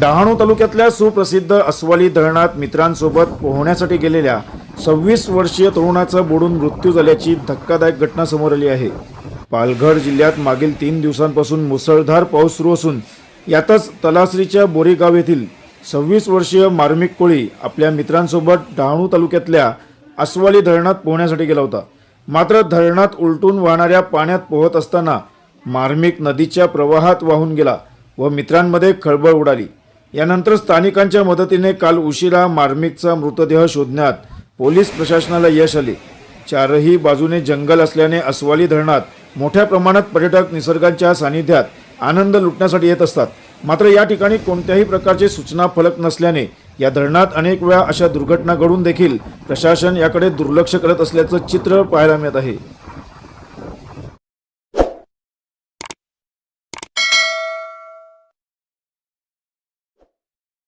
डहाणू तालुक्यातल्या सुप्रसिद्ध अस्वाली धरणात मित्रांसोबत पोहण्यासाठी गेलेल्या सव्वीस वर्षीय तरुणाचा बुडून मृत्यू झाल्याची धक्कादायक घटना समोर आली आहे. पालघर जिल्ह्यात मागील तीन दिवसांपासून मुसळधार पाऊस सुरू असून यातच तलासरीच्या बोरीगाव येथील सव्वीस वर्षीय मार्मिक कोळी आपल्या मित्रांसोबत डहाणू तालुक्यातल्या अस्वाली धरणात पोहण्यासाठी गेला होता. मात्र धरणात उलटून वाहणाऱ्या पाण्यात पोहत असताना मार्मिक नदीच्या प्रवाहात वाहून गेला व मित्रांमध्ये खळबळ उडाली. यानंतर स्थानिकांच्या मदतीने काल उशिरा मार्मिकचा मृतदेह शोधण्यात पोलीस प्रशासनाला यश आले. चारही बाजूने जंगल असल्याने अस्वाली धरणात मोठ्या प्रमाणात पर्यटक निसर्गाच्या सानिध्यात आनंद लुटण्यासाठी येत असतात. मात्र या ठिकाणी कोणत्याही प्रकारचे सूचना फलक नसल्याने या धरणात अनेक वेळा अशा दुर्घटना घडून देखील प्रशासन याकडे दुर्लक्ष करत असल्याचं चित्र पाहायला मिळत आहे.